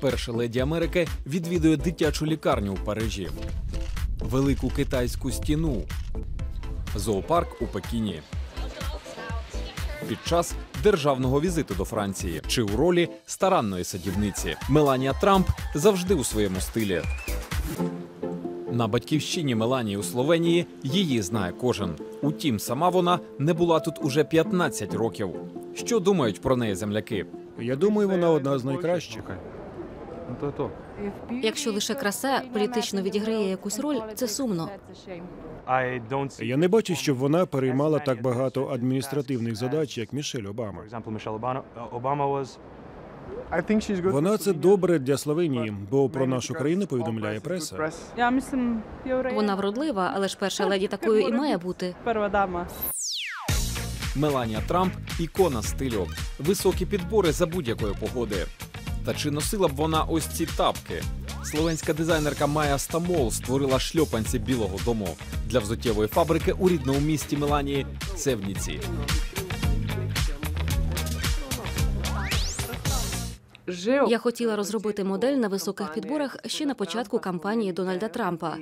Перша леді Америки відвідує дитячу лікарню у Парижі, велику китайську стіну, зоопарк у Пекіні. Під час державного візиту до Франції чи у ролі старанної садівниці Меланія Трамп завжди у своєму стилі. На батьківщині Меланії у Словенії її знає кожен. Утім, сама вона не була тут уже 15 років. Що думають про неї земляки? Я думаю, вона одна з найкращих. Якщо лише краса політично відіграє якусь роль, це сумно. Я не бачу, щоб вона переймала так багато адміністративних задач, як Мішель Обама. uh, Вона це добре для Словенії, бо про нашу країну повідомляє преса. Вона вродлива, але ж перша леді такою і має бути. Меланія Трамп ікона стилю, високі підбори за будь-якої погоди. Та чи носила б вона ось ці тапки? Словенська дизайнерка Майя Стамол створила шльопанці Білого дому для взуттєвої фабрики у рідному місті Меланії Севніці. Я хотіла розробити модель на високих підборах ще на початку кампанії Дональда Трампа.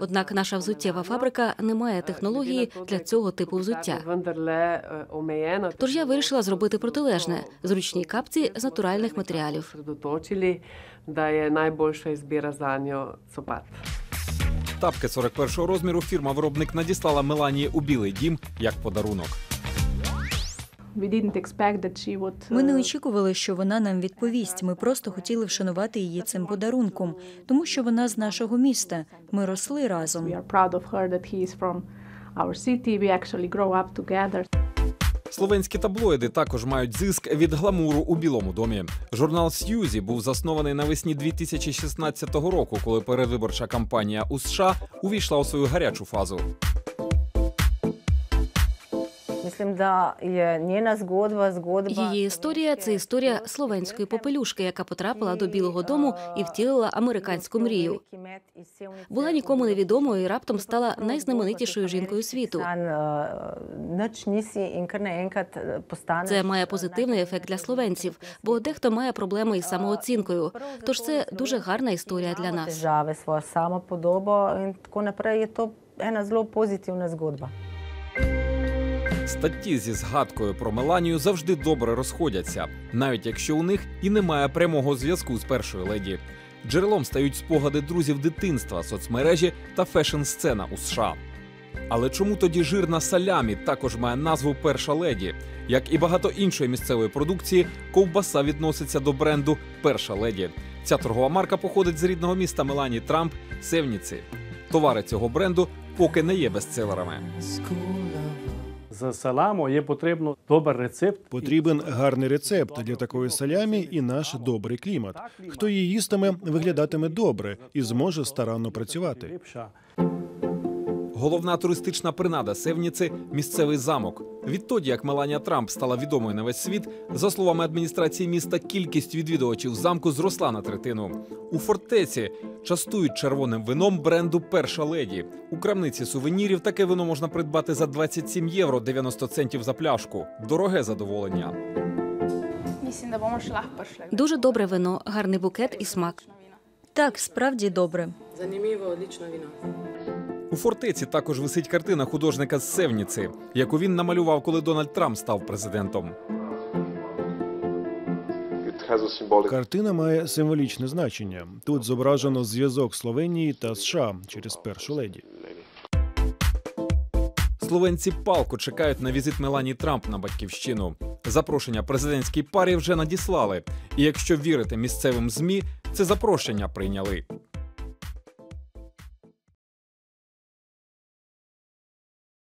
Однак наша взуттєва фабрика не має технології для цього типу взуття. Тож я вирішила зробити протилежне зручні капці з натуральних матеріалів. Средоточили, da je najboljša izbira za njo. Тапки 41-го розміру фірма-виробник надіслала Меланії у Білий дім як подарунок. Ми не uh, очікували, що вона нам відповість. Ми просто хотіли вшанувати її цим подарунком, тому що вона з нашого міста. Ми росли разом. we are proud of her that he is from our city. We actually grow up together. Словенські таблоїди також мають зиск від гламуру у Білому домі. Журнал Сьюзі був заснований навесні 2016 року, коли передвиборча кампанія у США увійшла у свою гарячу фазу. Mislim, da je njena zgodba zgodba. Її історія це історія словенської попелюшки, яка потрапила до Білого Дому і втілила американську мрію. Була нікому невідомою і раптом стала найзнаменитішою жінкою світу. Це має позитивний ефект для словенців, бо дехто має проблеми із самооцінкою. Тож це дуже гарна історія для нас. Svojo samopodоbo in tako naprej je to ena zelo pozitivna zgodba. Статті зі згадкою про Меланію завжди добре розходяться, навіть якщо у них і немає прямого зв'язку з першою леді. Джерелом стають спогади друзів дитинства, соцмережі та фешн-сцена у США. Але чому тоді жирна салямі також має назву Перша леді? Як і багато іншої місцевої продукції, ковбаса відноситься до бренду Перша леді. Ця торгова марка походить з рідного міста Меланії Трамп Севніці. Товари цього бренду поки не є бестселерами. З саламо є потрібно добрий рецепт. Потрібен гарний рецепт для такої салямі і наш добрий клімат. Хто її їстиме, виглядатиме добре і зможе старанно працювати. Головна туристична принада Севніці місцевий замок. Відтоді, як Меланія Трамп стала відомою на весь світ, за словами адміністрації міста, кількість відвідувачів замку зросла на третину. У фортеці частують червоним вином бренду Перша леді. У крамниці сувенірів таке вино можна придбати за 27 євро 90 центів за пляшку. Дороге задоволення. Дуже добре вино, гарний букет і смак. Так, справді добре. Zanimivo, odlično vino. У фортеці також висить картина художника з Севніці, яку він намалював, коли Дональд Трамп став президентом. Картина має символічне значення. Тут зображено зв'язок Словенії та США через першу леді. Словенці палко чекають на візит Меланії Трамп на батьківщину. Запрошення президентській парі вже надіслали. І якщо вірити місцевим змі, це запрошення прийняли.